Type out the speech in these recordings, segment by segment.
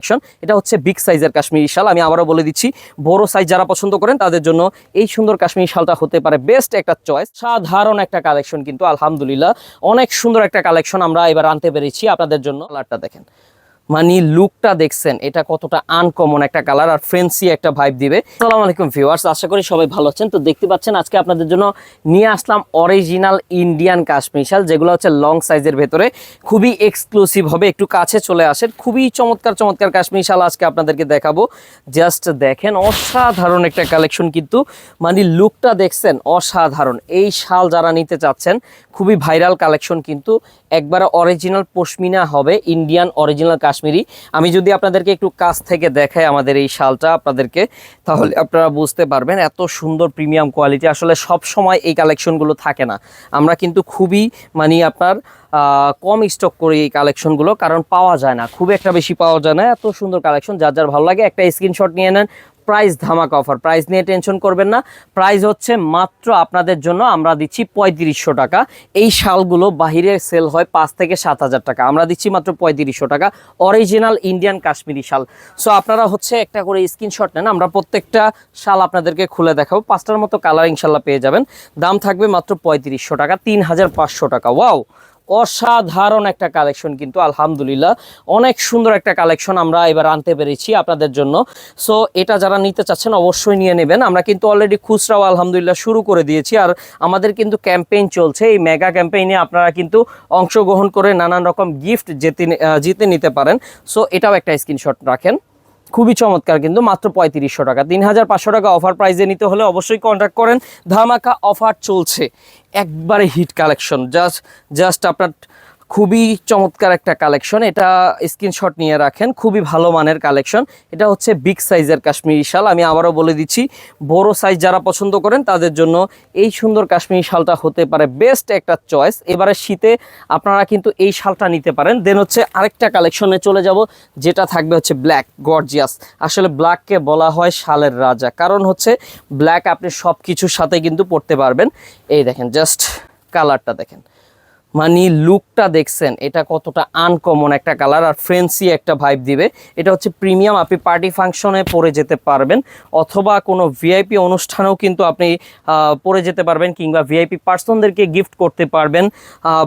Collection এটা হচ্ছে big সাইজের কাশ্মীরি শাল। আমি আবারও বলে দিচ্ছি, বড় সাইজ যারা পছন্দ করেন, তাদের জন্য এই সুন্দর কাশ্মীরি শালটা হতে পারে বেস্ট একটা চয়েস সাধারণ একটা কালেকশন কিন্তু আলহামদুলিল্লাহ, অনেক সুন্দর একটা কালেকশন আমরা এবার আনতে পেরেছি। আপনাদের জন্য কালারটা দেখেন। মানে লুকটা দেখছেন, এটা কতটা আনকমন একটা কালার আর ফ্রেন্সি একটা ভাইব দিবে। আসসালামু আলাইকুম ভিউয়ার্স আশা করি সবাই ভালো আছেন। তো দেখতে পাচ্ছেন আজকে আপনাদের জন্য নিয়ে আসলাম অরিজিনাল ইন্ডিয়ান কাশ্মীর শাল, যেগুলো হচ্ছে লং সাইজের ভেতরে। খুবই এক্সক্লুসিভ হবে, একটু কাছে চলে আসেন। খুবই চমৎকার চমৎকার কাশ্মীর শাল আজকে আপনাদেরকে দেখাবো। জাস্ট দেখেন, অসাধারণ একটা কালেকশন কিন্তু মানে লুকটা দেখছেন, অসাধারণ। এই শাল যারা নিতে চাচ্ছেন, খুবই ভাইরাল কালেকশন কিন্তু, একবারে অরিজিনাল পশমিনা হবে ইন্ডিয়ান অরিজিনাল কাশ্মীরি আমি যদি আপনাদেরকে একটু কাছ থেকে দেখাই আমাদের এই শালটা আপনাদেরকে, তাহলে আপনারা বুঝতে পারবেন এত সুন্দর প্রিমিয়াম কোয়ালিটি। আসলে সব সময় এই কালেকশনগুলো থাকে না। আমরা কিন্তু খুবই মানে আপনার কম স্টক করি এই কালেকশনগুলো, কারণ পাওয়া যায় না। খুব একটা বেশি পাওয়া যায় না। এত সুন্দর কালেকশন, যার যার ভালো লাগে একটা স্ক্রিনশট নিয়ে নেন প্রাইস ধামাকা অফার প্রাইস নিয়ে টেনশন করবেন না। প্রাইস হচ্ছে মাত্র আপনাদের জন্য আমরা দিচ্ছি পঁয়ত্রিশশো টাকা। এই শালগুলো বাহিরে সেল হয় পাঁচ থেকে সাত হাজার টাকা। আমরা দিচ্ছি মাত্র পঁয়ত্রিশশো টাকা। অরিজিনাল ইন্ডিয়ান কাশ্মীরি শাল। সো আপনারা হচ্ছে একটা করে স্ক্রিনশট নেন। আমরা প্রত্যেকটা শাল আপনাদেরকে খুলে দেখাবো। পাঁচটার মতো কালার ইনশাল্লাহ পেয়ে যাবেন। দাম থাকবে মাত্র পঁয়ত্রিশশো টাকা, তিন হাজার পাঁচশো টাকা। ওয়াও অসাধারণ একটা কালেকশন কিন্তু আলহামদুলিল্লাহ অনেক সুন্দর একটা কালেকশন আমরা এবার আনতে পেরেছি আপনাদের জন্য। সো এটা যারা নিতে চাচ্ছেন অবশ্যই নিয়ে নেবেন। আমরা কিন্তু অলরেডি খুচরাও আলহামদুলিল্লাহ শুরু করে দিয়েছি আর আমাদের কিন্তু ক্যাম্পেইন চলছে। এই মেগা ক্যাম্পেইনে আপনারা কিন্তু অংশগ্রহণ করে নানান রকম গিফট জিতে জিতে নিতে পারেন। সো এটাও একটা স্ক্রিনশট রাখেন। খুবই চমৎকার কিন্তু, মাত্র পঁয়ত্রিশশো টাকা। তিন হাজার পাঁচশো টাকা অফার প্রাইজে নিতে হলে অবশ্যই কন্ট্যাক্ট করেন। ধামাকা অফার চলছে। একবারে হিট কালেকশন জাস্ট জাস্ট আপনার খুবই চমৎকার একটা কালেকশন। এটা স্ক্রিনশট নিয়ে রাখেন, খুবই ভালো মানের কালেকশন। এটা হচ্ছে বিগ সাইজের কাশ্মীরি শাল। আমি আবারও বলে দিচ্ছি, বড় সাইজ যারা পছন্দ করেন, তাদের জন্য এই সুন্দর কাশ্মীরি শালটা হতে পারে বেস্ট একটা চয়েস এবারে শীতে আপনারা কিন্তু এই শালটা নিতে পারেন। দেন হচ্ছে আরেকটা কালেকশনে চলে যাব, যেটা থাকবে হচ্ছে ব্ল্যাক গর্জিয়াস আসলে ব্ল্যাককে বলা হয় শালের রাজা। কারণ হচ্ছে ব্ল্যাক আপনি সব কিছুর সাথে কিন্তু পড়তে পারবেন। এই দেখেন জাস্ট কালারটা দেখেন। মানে লুকটা দেখছেন, এটা কতটা আনকমন একটা কালার আর ফ্রেন্সি একটা ভাইব দিবে। এটা হচ্ছে প্রিমিয়াম আপনি পার্টি ফাংশনে পরে যেতে পারবেন, অথবা কোনো ভিআইপি অনুষ্ঠানেও কিন্তু আপনি পরে যেতে পারবেন, কিংবা ভিআইপি পার্সনদেরকে গিফট করতে পারবেন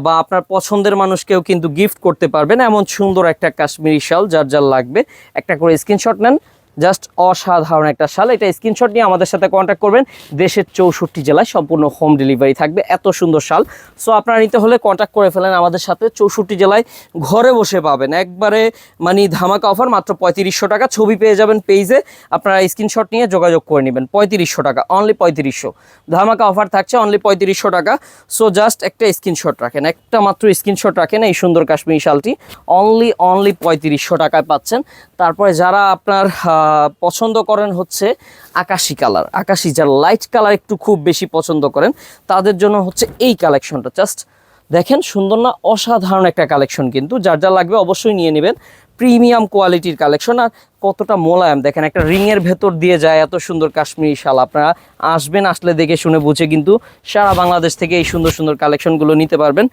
বা আপনার পছন্দের মানুষকেও কিন্তু গিফট করতে পারবেন। এমন সুন্দর একটা কাশ্মীরি শাল, যার যার লাগবে, একটা করে স্ক্রিনশট নেন। জাস্ট অসাধারণ একটা শাল। এটা স্ক্রিনশট নিয়ে আমাদের সাথে কন্ট্যাক্ট করবেন। দেশের চৌষট্টি জেলায় সম্পূর্ণ হোম ডেলিভারি থাকবে। এত সুন্দর শাল। সো আপনারা নিতে হলে কন্ট্যাক্ট করে ফেলেন আমাদের সাথে। চৌষট্টি জেলায় ঘরে বসে পাবেন। একবারে মানে ধামাকা অফার মাত্র পঁয়ত্রিশশো টাকা। ছবি পেয়ে যাবেন পেজে আপনারা স্ক্রিনশট নিয়ে যোগাযোগ করে নেবেন। পঁয়ত্রিশশো টাকা। অনলি পঁয়ত্রিশশো। ধামাকা অফার থাকছে অনলি পঁয়ত্রিশশো টাকা। সো জাস্ট একটা স্ক্রিনশট রাখেন। একটা মাত্র স্ক্রিনশট রাখেন এই সুন্দর কাশ্মীরি শালটি। অনলি অনলি পঁয়ত্রিশশো টাকায় পাচ্ছেন। তারপরে যারা আপনার পছন্দ করেন হচ্ছে আকাশি কালার। আকাশি যারা লাইট কালার একটু খুব বেশি পছন্দ করেন, তাদের জন্য হচ্ছে এই কালেকশনটা জাস্ট দেখেন, সুন্দর না? অসাধারণ একটা কালেকশন কিন্তু। যার যা লাগবে অবশ্যই নিয়ে নেবেন। প্রিমিয়াম কোয়ালিটির কালেকশন আর কতটা মোলায়েম। দেখেন, একটা রিংয়ের ভেতর দিয়ে যায় এত সুন্দর কাশ্মীরি শাল। আপনারা আসবেন, আসলে দেখে শুনে বুঝে কিন্তু সারা বাংলাদেশ থেকে এই সুন্দর সুন্দর কালেকশনগুলো নিতে পারবেন।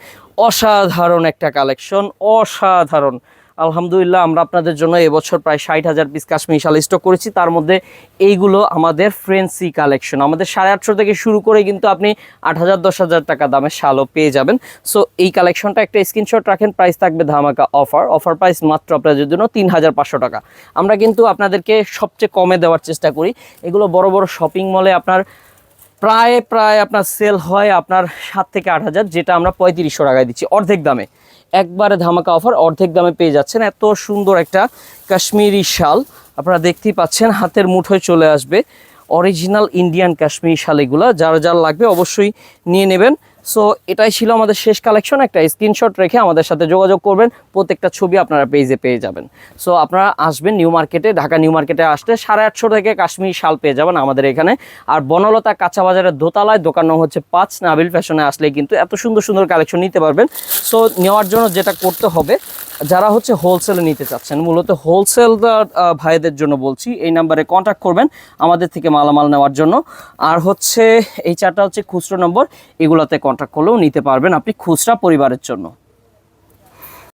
অসাধারণ একটা কালেকশন অসাধারণ। আলহামদুলিল্লাহ, আমরা আপনাদের জন্য এবছর প্রায় ষাট হাজার পিস কাশ্মীরি শাল স্টক করেছি। তার মধ্যে এইগুলো আমাদের ফ্রেন্সি কালেকশন আমাদের সাড়ে আটশো থেকে শুরু করে কিন্তু আপনি আট হাজার, দশ হাজার টাকা দামের শালও পেয়ে যাবেন। সো এই কালেকশনটা একটা স্ক্রিনশট রাখেন প্রাইস থাকবে ধামাকা অফার অফার প্রাইস মাত্র আপনাদের জন্য তিন হাজার পাঁচশো টাকা। আমরা কিন্তু আপনাদেরকে সবচেয়ে কমে দেওয়ার চেষ্টা করি। এগুলো বড় বড় শপিং মলে আপনার প্রায় প্রায় আপনার সেল হয় আপনার সাত থেকে আট হাজার, যেটা আমরা পঁয়ত্রিশশো টাকায় দিচ্ছি অর্ধেক দামে। একবারে ধামাকা অফার অর্ধেক দামে পেয়ে যাচ্ছেন। এত সুন্দর একটা কাশ্মীরি শাল। আপনারা দেখতেই পাচ্ছেন, হাতের মুঠোয় চলে আসবে। অরিজিনাল ইন্ডিয়ান কাশ্মীরি শাল এগুলো। যার যার লাগবে অবশ্যই নিয়ে নেবেন। সো এটাই ছিল আমাদের শেষ কালেকশন একটা স্ক্রিনশট রেখে আমাদের সাথে যোগাযোগ করবেন। প্রত্যেকটা ছবি আপনারা পেজে পেয়ে যাবেন। সো আপনারা আসবেন নিউ মার্কেটে ঢাকা নিউ মার্কেটে আসলে সাড়ে আটশো থেকে কাশ্মীর শাল পেয়ে যাবেন আমাদের এখানে। আর বনলতা কাঁচা বাজারের দোতলায় দোকান হচ্ছে পাঁচ নাবিল ফ্যাশনে আসলে কিন্তু এত সুন্দর সুন্দর কালেকশন নিতে পারবেন। সো নেওয়ার জন্য যেটা করতে হবে যারা হচ্ছে হোলসেলে নিতে চাচ্ছেন, মূলত হোলসেলদার ভাইদের জন্য বলছি, এই নাম্বারে কন্ট্যাক্ট করবেন আমাদের থেকে মালামাল নেওয়ার জন্য। আর হচ্ছে, এই চারটা হচ্ছে খুচরো নম্বর, এগুলোতে কন্ট্যাক্ট করলেও নিতে পারবেন আপনি খুচরা পরিবারের জন্য।